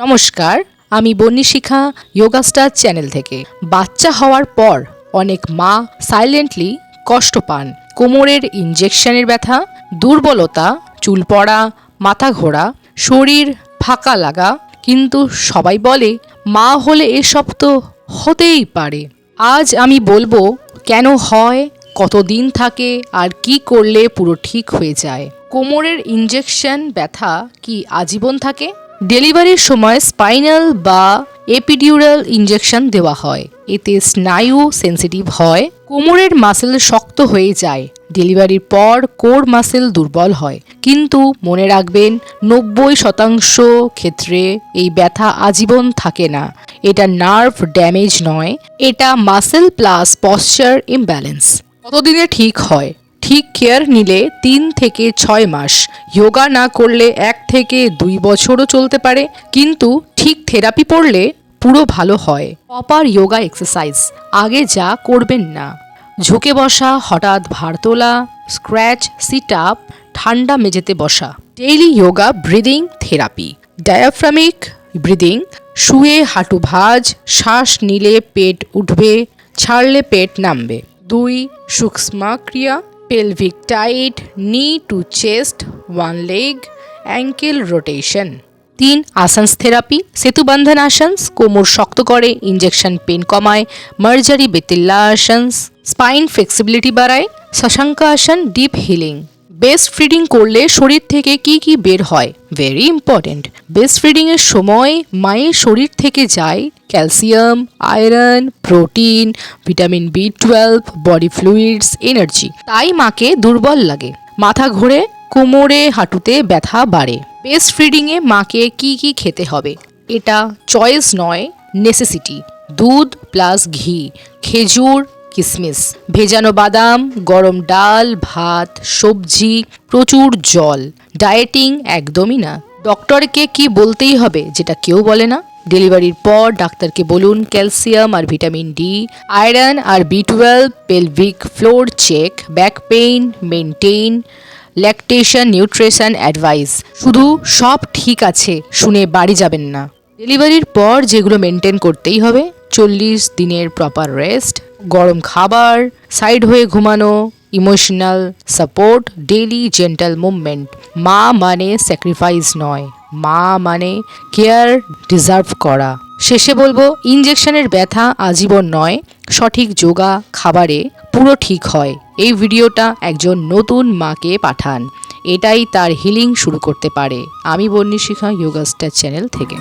নমস্কার, আমি বন্নিশিখা yoga star channel থেকে। বাচ্চা হওয়ার পর অনেক মা সাইলেন্টলি কষ্ট পান। কোমরের ইনজেকশনের ব্যথা, দুর্বলতা, চুল পড়া, মাথা ঘোরা, শরীর ফাঁকা লাগা। কিন্তু সবাই বলে, মা হলে এসব তো হতেই পারে। আজ আমি বলব, কেন হয়, কতদিন থাকে, আর কি করলে পুরো ঠিক হয়ে যায়? কোমরের ইনজেকশন ব্যথা কি আজীবন থাকে? ডেলিভারির সময় স্পাইনাল বা এপিডিউরাল ইনজেকশন দেওয়া হয়। এতে স্নায়ু সেন্সিটিভ হয়, কোমরের মাসেল শক্ত হয়ে যায়, ডেলিভারির পর কোর মাসেল দুর্বল হয়। কিন্তু মনে রাখবেন, নব্বই শতাংশ ক্ষেত্রে এই ব্যথা আজীবন থাকে না। এটা নার্ভ ড্যামেজ নয়, এটা মাসেল প্লাস পশ্চার ইমব্যালেন্স। কতদিনে ঠিক হয়? ঠিক কেয়ার নিলে তিন থেকে ছয় মাস। যোগা না করলে এক থেকে দুই বছরও চলতে পারে। কিন্তু ঠিক থেরাপি পড়লে পুরো ভালো হয়। প্রপার যোগা এক্সারসাইজ আগে যা করবেন না। ঝুঁকে বসা, হঠাৎ ভার তোলা স্ক্র্যাচ সিট আপ ঠান্ডা মেঝেতে বসা। Daily yoga breathing therapy diaphragmatic breathing শুয়ে হাঁটু ভাঁজ, শ্বাস নিলে পেট উঠবে, ছাড়লে পেট নামবে। দুই সূক্ষ্ম ক্রিয়া pelvic tight knee to chest one leg ankle rotation তিন আসানস থেরাপি সেতুবন্ধন আসনস, কোমর শক্ত করে ইঞ্জেকশন পেন কমায় মার্জারি বেতিল্লা আসনস স্পাইন ফ্লেক্সিবিলিটি বাড়ায়, শশাঙ্ক আসন ডিপ হিলিং বেস্ট ফিডিং করলে শরীর থেকে কি কি বের হয়? ভেরি ইম্পর্ট্যান্ট বেস্ট ফিডিংয়ের সময় মায়ের শরীর থেকে যায় calcium, iron, protein, vitamin B twelve body fluids, energy. তাই মাকে দুর্বল লাগে। মাথা ঘুরে, কোমরে, হাঁটুতে ব্যথা বাড়ে। বেস্ট ফিডিংয়ে মাকে কি কি খেতে হবে? এটা চয়েস নয় নেসেসিটি দুধ প্লাস ঘি। খেজুর কিসমিস। ভেজানো বাদাম, গরম ডাল, ভাত, সবজি, প্রচুর জল। ডায়েটিং একদমই না। ডক্টরকে কি বলতেই হবে যেটা কেউ বলে না? ডেলিভারির পর ডাক্তারকে বলুন ক্যালসিয়াম আর ভিটামিন ডি, আয়রন আর B twelve pelvic floor check back pain maintain lactation nutrition advice শুধু সব ঠিক আছে, শুনে বাড়ি যাবেন না। ডেলিভারির পর যেগুলো মেনটেন করতেই হবে, চল্লিশ দিনের প্রপার রেস্ট গরম খাবার সাইড হয়ে ঘুমানো emotional support daily gentle movement মা মানে স্যাক্রিফাইস নয়, মা মানে কেয়ার ডিজার্ভ করা। শেষে বলব ইনজেকশনের ব্যথা আজীবন নয়, সঠিক যোগা খাবারে পুরো ঠিক হয়। এই ভিডিওটা একজন নতুন মাকে পাঠান, এটাই তার হিলিং শুরু করতে পারে। আমি বন্যী শিখা যোগা স্টার চ্যানেল থেকে।